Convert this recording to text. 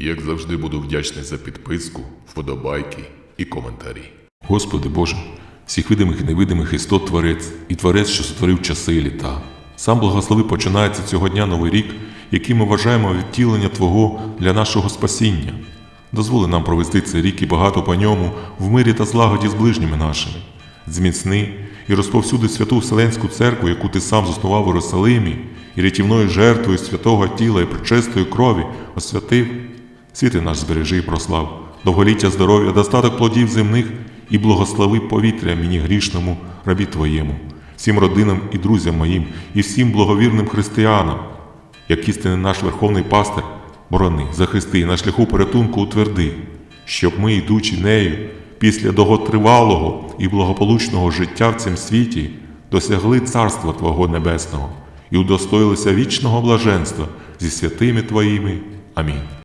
Як завжди буду вдячний за підписку, вподобайки і коментарі. Господи Боже, всіх видимих і невидимих істот Творець і Творець, що сотворив часи і літа. Сам благослови починається цього дня новий рік, який ми вважаємо відтілення Твого для нашого спасіння. Дозволи нам провести цей рік і багато по ньому в мирі та злагоді з ближніми нашими. Зміцни і розповсюди святу Вселенську церкву, яку ти сам заснував у Єрусалимі, і рятівною жертвою святого тіла і причистої крові освятив. Світи наш збережи і прослав, довголіття здоров'я, достаток плодів земних і благослови повітря мені грішному, рабі Твоєму, всім родинам і друзям моїм, і всім благовірним християнам, як істинний наш верховний пастир, борони, захисти і на шляху порятунку утверди, щоб ми, йдучи нею, після довготривалого і благополучного життя в цім світі, досягли Царства Твого Небесного і удостоїлися вічного блаженства зі святими Твоїми. Амінь.